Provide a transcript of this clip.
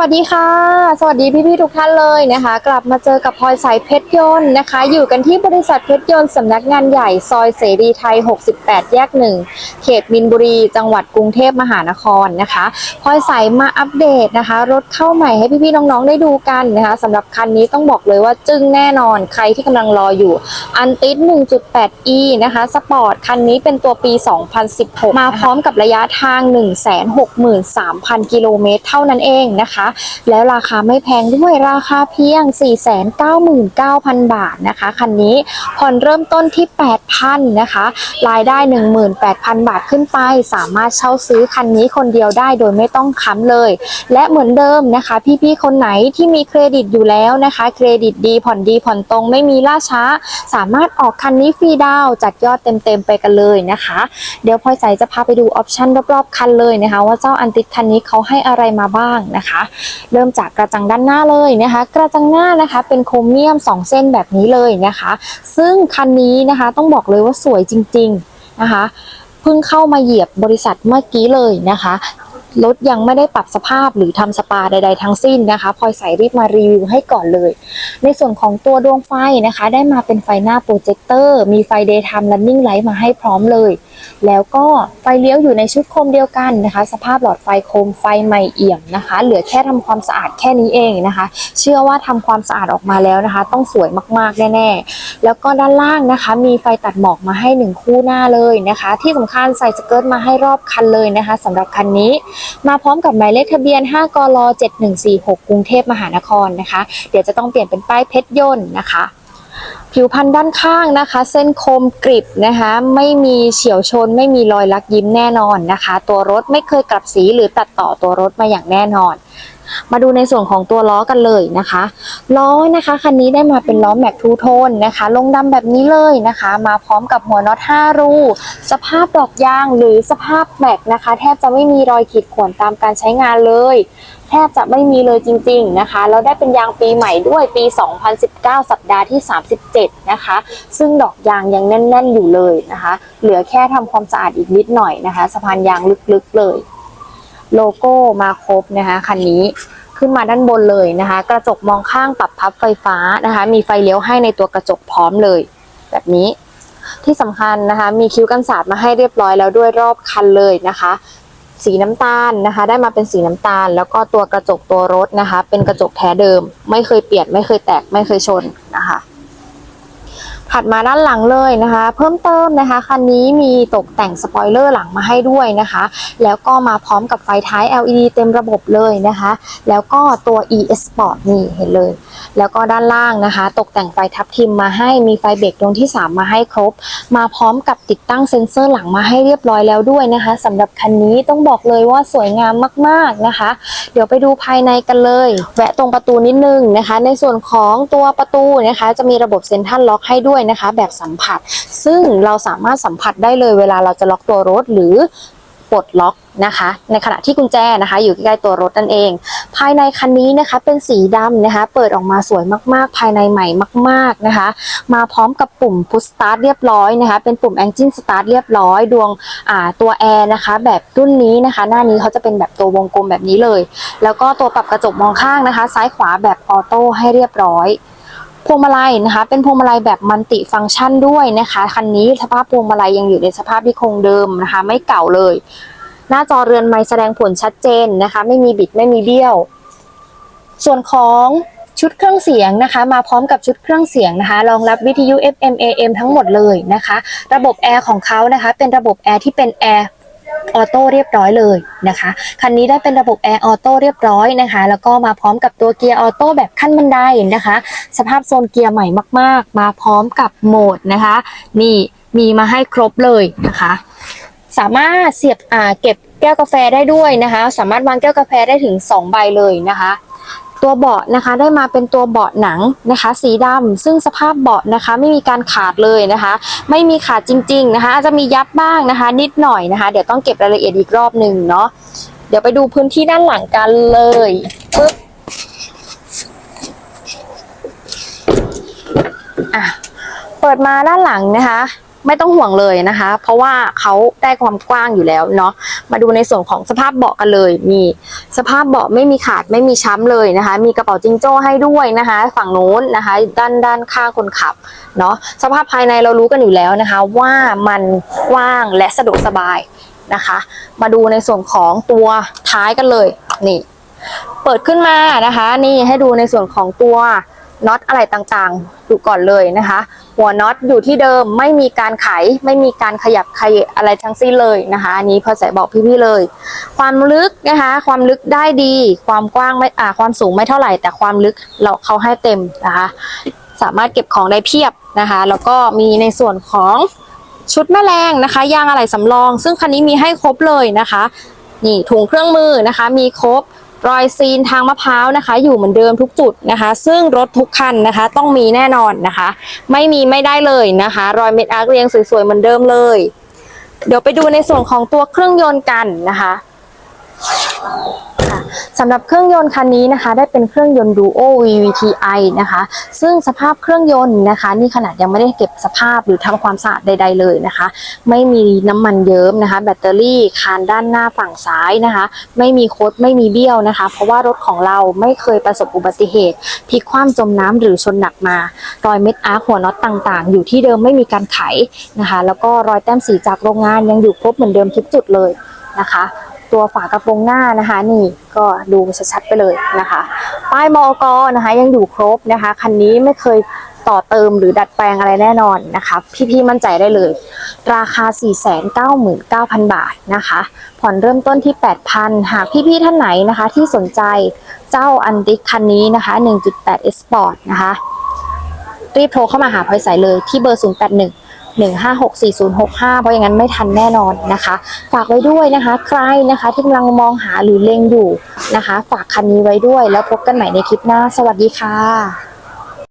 วัสดีค่ะ สวัสดีพี่ๆทุกท่านเลยนะคะ กลับมาเจอกับพลอยสายเพชรยนต์นะคะ อยู่กันที่บริษัทเพชรยนต์สำนักงานใหญ่ซอยเสรีไทย 68 แยกหนึ่งเขตมินบุรี จังหวัดกรุงเทพมหานครนะคะพลอยสายมาอัปเดตนะคะ รถเข้าใหม่ให้พี่ๆน้องๆได้ดูกันนะคะสำหรับคันนี้ต้องบอกเลยว่าจึ้งแน่นอนใครที่กำลังรออยู่อันติส 1.8e นะคะสปอร์ตคันนี้เป็นตัวปี 2016 มาพร้อมกับระยะทาง 163,000 กิโลเมตรเท่านั้นเองนะคะแล้วราคาไม่แพงด้วยราคาเพียง 499,000 บาทนะคะ คันนี้ผ่อนเริ่มต้นที่ 8,000นะคะ รายได้ 18,000 บาทขึ้นไป สามารถเช่าซื้อคันนี้คนเดียวได้โดยไม่ต้องค้ำเลย และเหมือนเดิมนะคะ พี่ๆ คนไหนที่มีเครดิตอยู่แล้วนะคะ เครดิตดีผ่อนดีผ่อนตรงไม่มีล่าช้า สามารถออกคันนี้ฟรีดาวน์จัดยอดเต็มๆไปกันเลยนะคะ เดี๋ยวพลอยใสจะพาไปดูออปชันรอบๆคันเลยนะคะ ว่าเจ้าอันติดคันนี้เขาให้อะไรมาบ้างนะคะเริ่มจากกระจังด้านหน้าเลยนะคะ กระจังหน้านะคะเป็นโครเมียม 2 เส้นแบบนี้เลยนะคะ ซึ่งคันนี้นะคะต้องบอกเลยว่าสวยจริงๆนะคะเพิ่งเข้ามาเหยียบบริษัทเมื่อกี้เลยนะคะรถยังไม่ได้ปรับสภาพหรือทำสปาใด ๆ ทั้งสิ้นนะคะพลอยใส่รีบมารีวิวให้ก่อนเลย ในส่วนของตัวดวงไฟนะคะ ได้มาเป็นไฟหน้าโปรเจคเตอร์ มีไฟ Daytime Running Light มาให้พร้อมเลย แล้วก็ไฟเลี้ยวอยู่ในชุดโคมเดียวกันนะคะ สภาพหลอดไฟโคมไฟใหม่เอี่ยมนะคะ เหลือแค่ทำความสะอาดแค่นี้เองนะคะ เชื่อว่าทำความสะอาดออกมาแล้วนะคะ ต้องสวยมากๆแน่ๆ แล้วก็ด้านล่างนะคะ มีไฟตัดหมอกมาให้หนึ่งคู่หน้าเลยนะคะ ที่สำคัญใส่สเกิร์ตมาให้รอบคันเลยนะคะสำหรับคันนี้ มาพร้อมกับหมายเลขทะเบียน 5กล7146 กรุงเทพมหานครนะคะ เดี๋ยวจะต้องเปลี่ยนเป็นป้ายเพชรยนต์นะคะ ผิวพันธุ์ด้านข้างนะคะ เส้นคมกริบนะคะ ไม่มีเฉียวชน ไม่มีรอยลักยิ้มแน่นอนนะคะ ตัวรถไม่เคยกลับสีหรือตัดต่อตัวรถมาอย่างแน่นอน มาดูในส่วนของตัวล้อกันเลยนะคะล้อนะคะคันนี้ได้มาเป็นล้อแม็กทูโทนนะคะ ลงดำแบบนี้เลยนะคะ มาพร้อมกับหัวน็อต5รูสภาพดอกยางหรือสภาพแม็กนะคะ แทบจะไม่มีรอยขีดข่วนตามการใช้งานเลยแทบจะไม่มีเลยจริง ๆนะคะ แล้วได้เป็นยางปีใหม่ด้วยปี 2019 สัปดาห์ที่ 37 นะคะ ซึ่งดอกยางยังแน่น ๆ อยู่เลยนะคะ เหลือแค่ทำความสะอาดอีกนิดหน่อยนะคะ สะพานยางลึก ๆ เลย โลโก้มาครบนะคะคันนี้ขึ้นมาด้านบนเลยนะคะ กระจกมองข้างปรับพับไฟฟ้านะคะ มีไฟเลี้ยวให้ในตัวกระจกพร้อมเลย แบบนี้ที่สำคัญนะคะ มีคิ้วกันสาดมาให้เรียบร้อยแล้วด้วยรอบคันเลยนะคะ สีน้ำตาลนะคะ ได้มาเป็นสีน้ำตาล แล้วก็ตัวกระจกตัวรถนะคะ เป็นกระจกแท้เดิม ไม่เคยเปลี่ยนไม่เคยแตกไม่เคยชนนะคะ ถัดมาด้านหลังเลยนะคะ เพิ่มเติมนะคะคันนี้มีตกแต่งสปอยเลอร์หลังมาให้ด้วยนะคะ แล้วก็มาพร้อมกับไฟท้าย LED เต็มระบบเลยนะคะ แล้วก็ตัว ES Sport นี่เห็นเลย แล้วก็ด้านล่างนะคะ ตกแต่งไฟทับทิมมาให้มีไฟเบรกดวงที่ 3 มาให้ครบ มาพร้อมกับติดตั้งเซ็นเซอร์หลังมาให้เรียบร้อยแล้วด้วยนะคะสำหรับคันนี้ต้องบอกเลยว่าสวยงามมากๆนะคะ เดี๋ยวไปดูภายในกันเลย แวะตรงประตูนิดนึงนะคะ ในส่วนของตัวประตูนะคะ จะมีระบบเซ็นทรัลล็อกให้ด้วยนะคะ แบบสัมผัส ซึ่งเราสามารถสัมผัสได้เลยเวลาเราจะล็อกตัวรถหรือปลดล็อก นะคะ ในขณะที่กุญแจนะคะ อยู่ใกล้ๆตัวรถนั่นเอง ภายในคันนี้นะคะเป็นสีดำนะคะ เปิดออกมาสวยมากๆ ภายในใหม่มาก ๆนะคะ มาพร้อมกับปุ่ม push start เรียบร้อยนะคะ เป็นปุ่ม engine start เรียบร้อยดวงอ่าตัวแอร์นะคะ แบบรุ่นนี้นะคะ หน้านี้เขาจะเป็นแบบตัววงกลมแบบนี้เลย แล้วก็ตัวปรับกระจกมองข้างนะคะ ซ้ายขวาแบบออโต้ให้เรียบร้อยพวงมาลัยนะคะ เป็นพวงมาลัยแบบมัลติฟังก์ชันด้วยนะคะคันนี้สภาพพวงมาลัยยังอยู่ในสภาพที่คงเดิมนะคะ ไม่เก่าเลย หน้าจอเรือนไม้แสดงผลชัดเจนนะคะ ไม่มีบิดไม่มีเบี้ยว ส่วนของชุดเครื่องเสียงนะคะ มาพร้อมกับชุดเครื่องเสียงนะคะรองรับวิทยุ FM AM ทั้งหมดเลยนะคะ ระบบแอร์ของเขานะคะ เป็นระบบแอร์ที่เป็นแอร์ออโต้เรียบร้อยเลยนะคะ คันนี้ได้เป็นระบบแอร์ออโต้เรียบร้อยนะคะ แล้วก็มาพร้อมกับตัวเกียร์ออโต้แบบขั้นบันไดนะคะ สภาพโซนเกียร์ใหม่มาก ๆ มาพร้อมกับโหมดนะคะ นี่มีมาให้ครบเลยนะคะ สามารถเสียบอ่าเก็บแก้วกาแฟได้ด้วยนะคะ สามารถวางแก้วกาแฟได้ถึง 2 ใบเลยนะคะ ตัวเบาะนะคะได้มาเป็นตัวเบาะหนังนะคะ สีดำซึ่งสภาพเบาะนะคะ ไม่มีการขาดเลยนะคะ ไม่มีขาดจริง ๆ นะคะอาจจะมียับบ้างนะคะ นิดหน่อยนะคะ เดี๋ยวต้องเก็บรายละเอียดอีกรอบหนึ่งเนาะเดี๋ยวไปดูพื้นที่ด้านหลังกันเลยปึ๊บอะเปิดมาด้านหลังนะคะ ไม่ต้องห่วงเลยนะคะ เพราะว่าเขาได้ความกว้างอยู่แล้วเนาะมาดูในส่วนของสภาพเบาะกันเลยนี่สภาพเบาะไม่มีขาดไม่มีช้ำเลยนะคะ มีกระเป๋าจิงโจ้ให้ด้วยนะคะ ฝั่งโน้นนะคะ ด้านด้านข้างคนขับเนาะสภาพภายในเรารู้กันอยู่แล้วนะคะ ว่ามันกว้างและสะดวกสบายนะคะ มาดูในส่วนของตัวท้ายกันเลยนี่ เปิดขึ้นมานะคะ นี่ให้ดูในส่วนของตัว น็อตอะไรต่างๆดูก่อนเลยนะคะ หัวน็อตอยู่ที่เดิมไม่มีการไข ไม่มีการขยับขยอะไรทั้งสิ้นเลยนะคะอันนี้พอใส่บอกพี่ๆเลย ความลึกนะคะความลึกได้ดี ความกว้างไม่อ่าความสูงไม่เท่าไหร่ แต่ความลึกเราเขาให้เต็มนะคะสามารถเก็บของได้เพียบนะคะ แล้วก็มีในส่วนของชุดแม่แรงนะคะ ยางอะไหล่สำรอง ซึ่งคันนี้มีให้ครบเลยนะคะ นี่ถุงเครื่องมือนะคะ มีครบ รอยซีนทางมะพร้าวนะคะ อยู่เหมือนเดิมทุกจุดนะคะ ซึ่งรถทุกคันนะคะ ต้องมีแน่นอนนะคะ ไม่มีไม่ได้เลยนะคะ รอยเม็ดอาร์คเรียงสวยๆเหมือนเดิมเลย เดี๋ยวไปดูในส่วนของตัวเครื่องยนต์กันนะคะค่ะ สำหรับเครื่องยนต์คันนี้นะคะ ได้เป็นเครื่องยนต์ Duo VVTi นะคะ ซึ่งสภาพเครื่องยนต์นะคะ นี่ขนาดยังไม่ได้เก็บสภาพหรือทำความสะอาดใด ๆ เลยนะคะ ไม่มีน้ำมันเยิ้มนะคะ แบตเตอรี่คานด้านหน้าฝั่งซ้ายนะคะ ไม่มีโคดไม่มีเบี้ยวนะคะ เพราะว่ารถของเราไม่เคยประสบอุบัติเหตุพลิกคว่ำจมน้ำหรือชนหนักมารอยเม็ดอาร์คหัวน็อตต่างๆ อยู่ที่เดิมไม่มีการไขนะคะ แล้วก็รอยแต้มสีจากโรงงานยังอยู่ครบเหมือนเดิมทุกจุดเลยนะคะ ตัวฝากระโปรงหน้านะคะ นี่ก็ดูชัดๆไปเลยนะคะ ป้ายมอกนะคะ ยังอยู่ครบนะคะ คันนี้ไม่เคยต่อเติมหรือดัดแปลงอะไรแน่นอนนะคะ พี่ๆมั่นใจได้เลย ราคา 499,000 บาทนะคะ ผ่อนเริ่มต้นที่ 8,000 หากพี่ๆท่านไหนนะคะ ที่สนใจเจ้าอันติคันนี้นะคะ 1.8 Sport นะคะ รีบโทรเข้ามาหาพลอยใสเลยที่เบอร์ 081 1564065 เพราะอย่างนั้นไม่ทันแน่นอนนะคะ ฝากไว้ด้วยนะคะ ใครนะคะที่กำลังมองหาหรือเล็งอยู่นะคะ ฝากคันนี้ไว้ด้วยแล้วพบกันใหม่ในคลิปหน้า สวัสดีค่ะ